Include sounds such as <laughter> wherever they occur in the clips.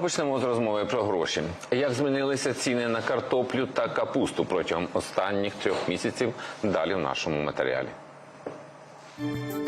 Почнемо з розмови про гроші. Як змінилися ціни на картоплю та капусту протягом останніх трьох місяців? Далі в нашому матеріалі.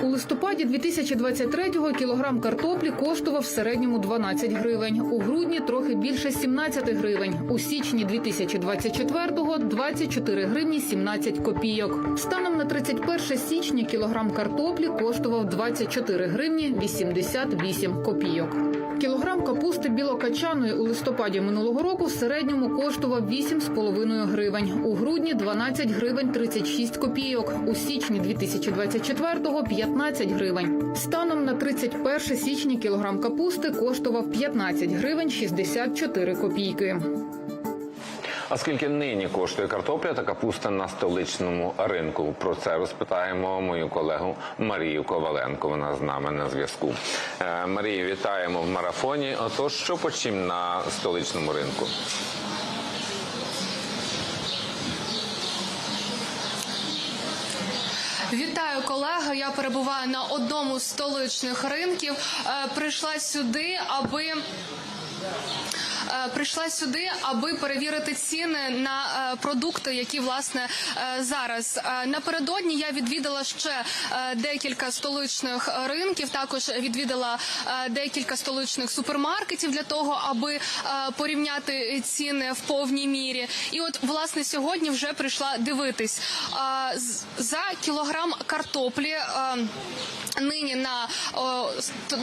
У листопаді 2023-го кілограм картоплі коштував в середньому 12 гривень. У грудні трохи більше 17 гривень. У січні 2024-го – 24 гривні 17 копійок. Станом на 31 січня кілограм картоплі коштував 24 гривні 88 копійок. Кілограм капусти білокачаної у листопаді минулого року в середньому коштував 8,5 гривень. У грудні 12 гривень 36 копійок. У січні 2024-го 15 гривень. Станом на 31 січня кілограм капусти коштував 15 гривень 64 копійки. А скільки нині коштує картопля та капуста на столичному ринку? Про це розпитаємо мою колегу Марію Коваленко. Вона з нами на зв'язку. Е, Марію, вітаємо в марафоні. Отож, що по чим на столичному ринку? Вітаю колеги. Я перебуваю на одному з столичних ринків. Е, Прийшла сюди, аби. Е, Прийшла сюди, аби перевірити ціни на е, продукти, які власне е, зараз напередодні я відвідала ще декілька столичних ринків. Також відвідала декілька столичних супермаркетів для того, аби порівняти ціни в повній мірі. І от власне сьогодні вже прийшла дивитись за кілограм картоплі. Нині на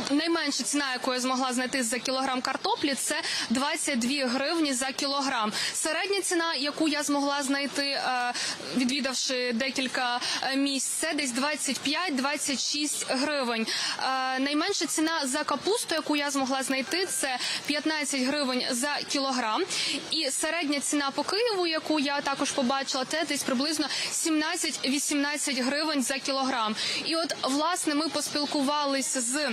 найменша ціна, яку я змогла знайти за кілограм картоплі, це 22 гривні за кілограм. Середня ціна, яку я змогла знайти, е, відвідавши декілька е, місць, це десь 25-26 гривень. Е, Найменша ціна за капусту, яку я змогла знайти, це 15 гривень за кілограм. І середня ціна по Києву, яку я також побачила, це десь приблизно 17-18 гривень за кілограм. І от власне ми поспілкувалися з.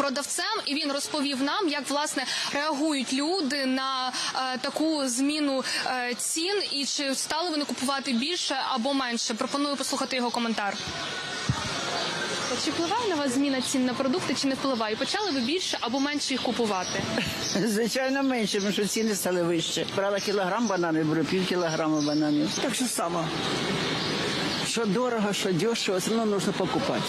Продавцем і він розповів нам, як власне реагують люди на е, таку зміну е, цін, і чи стали вони купувати більше або менше. Пропоную послухати його коментар. Чи впливає на вас зміна цін на продукти, чи не впливає? Почали ви більше або менше їх купувати? <laughs> Звичайно, менше, тому що ціни стали вище. Брала кілограм бананів, беру пів кілограма бананів. Так що само. Що дорого, що дешево, все одно потрібно покупати.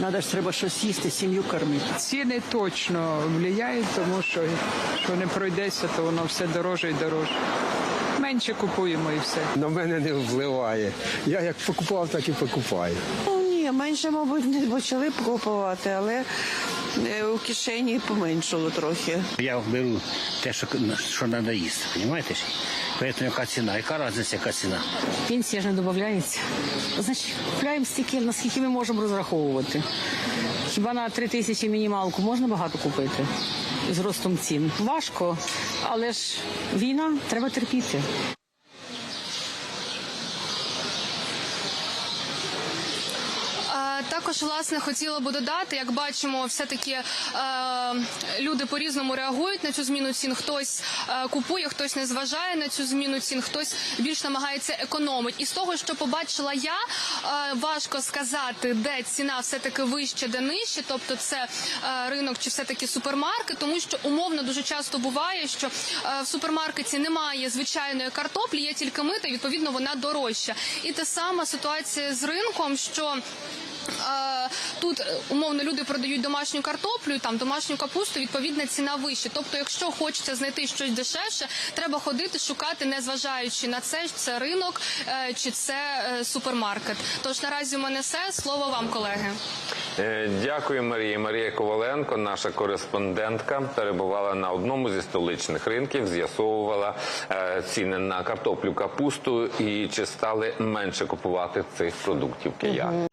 Надо ж треба щось їсти, сім'ю кормити. Ціни точно впливають, тому що що не пройдеться, то воно все дороже і дороже. Менше купуємо і все. На мене не впливає. Я як покупав, так і покупаю. Менше, мабуть, не почали б купувати, але е, у кишені поменшало трохи. Я беру те, що, що треба їсти, розумієте? Поэтому яка ціна? Яка різниця, яка ціна? Пенсія ж не додається. Значить, купляємо стільки, наскільки ми можемо розраховувати. Хіба на три тисячі мінімалку можна багато купити з ростом цін? Важко, але ж війна треба терпіти. Е, Також власне хотіла би додати, як бачимо, все таки е, люди по різному реагують на цю зміну цін. Хтось е, купує, хтось не зважає на цю зміну цін, хтось більш намагається економити. І з того, що побачила я, е, важко сказати, де ціна все таки вища, де нижче, тобто це е, ринок чи все таки супермаркет, тому що умовно дуже часто буває, що е, в супермаркеті немає звичайної картоплі, є тільки мита, і відповідно вона дорожча. І та сама ситуація з ринком, що Тут умовно люди продають домашню картоплю, там домашню капусту, відповідна ціна вища. Тобто, якщо хочеться знайти щось дешевше, треба ходити, шукати, не зважаючи на це, це ринок е, чи це е, супермаркет. Тож наразі у мене все. Слово вам, колеги. Е, Дякую, Марії. Марія Коваленко, наша кореспондентка, перебувала на одному зі столичних ринків, з'ясовувала ціни на картоплю, капусту і чи стали менше купувати цих продуктів кияни.